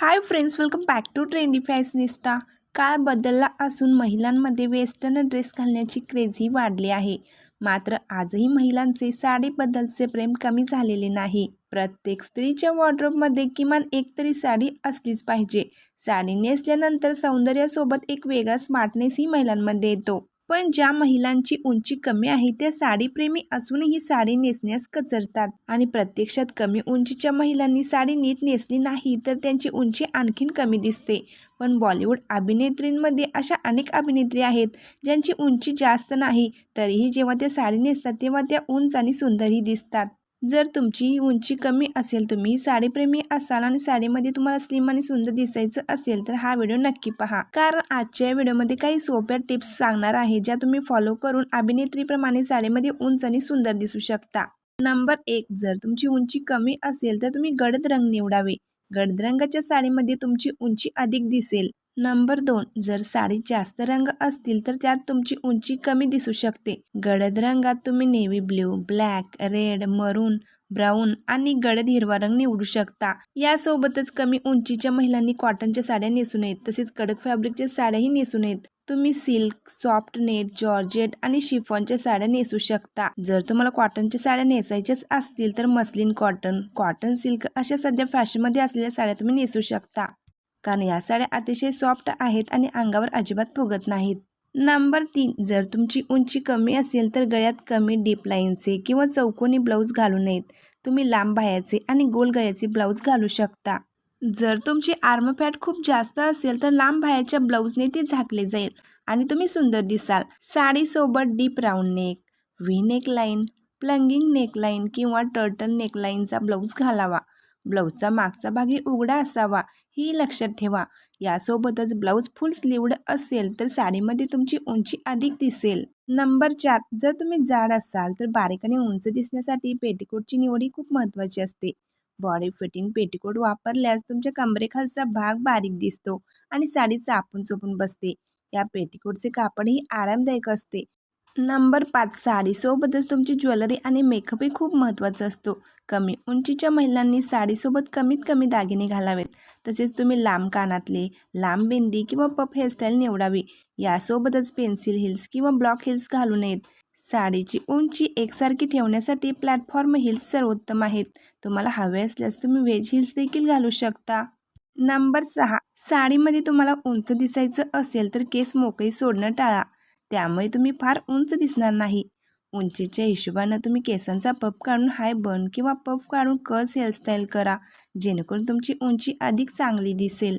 Hi friends welcome back to trendy fashionista काळ बदलला असून महिलांमध्ये वेस्टर्न ड्रेस घालण्याची क्रेझही वाढली आहे. मात्र आजही महिलांचे साडीबद्दलचे प्रेम कमी झालेले नाही. प्रत्येक स्त्रीच्या वॉर्ड्रोबमध्ये किमान एक तरी साडी असलीच पाहिजे. साडी नेसल्यानंतर सौंदर्यासोबत एक वेगळा स्मार्टनेसही महिलांमध्ये येतो. पण ज्या महिलांची उंची कमी आहे त्या साडीप्रेमी असूनही साडी नेसण्यास कचरतात. आणि प्रत्यक्षात कमी उंचीच्या महिलांनी साडी नीट नेसली नाही तर त्यांची उंची आणखीन कमी दिसते. पण बॉलिवूड अभिनेत्रींमध्ये अशा अनेक अभिनेत्री आहेत ज्यांची उंची जास्त नाही तरीही जेव्हा त्या साडी नेसतात तेव्हा त्या उंच आणि सुंदरही दिसतात. जर तुमची उंची कमी असेल तुम्ही साडीप्रेमी असाल आणि साडीमध्ये तुम्हाला स्लिम आणि सुंदर दिसायचं असेल तर हा व्हिडिओ नक्की पहा. कारण आजच्या व्हिडिओमध्ये काही सोप्या टिप्स सांगणार आहे ज्या तुम्ही फॉलो करून अभिनेत्रीप्रमाणे साडीमध्ये उंच आणि सुंदर दिसू शकता. नंबर एक जर तुमची उंची कमी असेल तर तुम्ही गडद रंग निवडावे. गडद रंगाच्या साडीमध्ये तुमची उंची अधिक दिसेल. नंबर दोन जर साडीत जास्त रंग असतील तर त्यात तुमची उंची कमी दिसू शकते. गडद रंगात तुम्ही navy blue black red maroon brown आणि गडद हिरवा रंग निवडू शकता. यासोबतच कमी उंचीच्या महिलांनी कॉटनच्या साड्या नेसू नयेत तसेच कडक फॅब्रिकच्या साड्याही नेसू नयेत. तुम्ही सिल्क सॉफ्ट नेट जॉर्जेट आणि शिफॉनच्या साड्या नेसू शकता. जर तुम्हाला कॉटनच्या साड्या नेसायच्याच असतील तर मस्लिन कॉटन कॉटन सिल्क अशा सध्या फॅशनमध्ये असलेल्या साड्या तुम्ही नेसू शकता. कारण या साड्या अतिशय सॉफ्ट आहेत आणि अंगावर अजिबात फुगत नाहीत. नंबर तीन जर तुमची उंची कमी असेल तर गळ्यात कमी डीप लाईनचे किंवा चौकोनी ब्लाऊज घालू नयेत. तुम्ही लांब बाह्याचे आणि गोल गळ्याचे ब्लाऊज घालू शकता. जर तुमची आर्म फॅट खूप जास्त असेल तर लांब बाह्याच्या ब्लाऊजने ते झाकले जाईल आणि तुम्ही सुंदर दिसाल. साडीसोबत deep round neck V neck line plunging neckline किंवा टर्टन नेकलाईनचा ब्लाऊज घालावा. ब्लाऊजचा मागचा भागही उघडा असावा ही लक्षात ठेवा. यासोबतच ब्लाऊज फुल स्लीवड असेल तर साडीमध्ये तुमची उंची अधिक दिसेल. नंबर चार जर तुम्ही जाड असाल तर बारीक आणि उंच दिसण्यासाठी पेटीकोटची निवड ही खूप महत्त्वाची असते. बॉडी फिटिंग पेटीकोट वापरल्यास तुमच्या कमरेखालचा भाग बारीक दिसतो आणि साडी चापून चोपून बसते. या पेटीकोटचे कापडही आरामदायक असते. नंबर पाच साडीसोबतच तुमची ज्वेलरी आणि मेकअपही खूप महत्त्वाचा असतो. कमी उंचीच्या महिलांनी साडीसोबत कमीत कमी दागिने घालावेत. तसेच तुम्ही लांब कानातले लांब बिंदी किंवा पप हेअरस्टाईल निवडावी. यासोबतच पेन्सिल हिल्स किंवा ब्लॉक हिल्स घालू नयेत. साडीची उंची एकसारखी ठेवण्यासाठी प्लॅटफॉर्म हिल्स सर्वोत्तम आहेत. तुम्हाला हवे असल्यास तुम्ही व्हेज हिल्स देखील घालू शकता. नंबर सहा साडीमध्ये तुम्हाला उंच दिसायचं असेल तर केस मोकळी सोडणं टाळा. त्यामुळे तुम्ही फार उंच दिसणार नाही. उंचीच्या हिशोबानं तुम्ही केसांचा पफ काढून हाय बन किंवा पफ काढून कर्स हेअरस्टाईल करा जेणेकरून तुमची उंची अधिक चांगली दिसेल.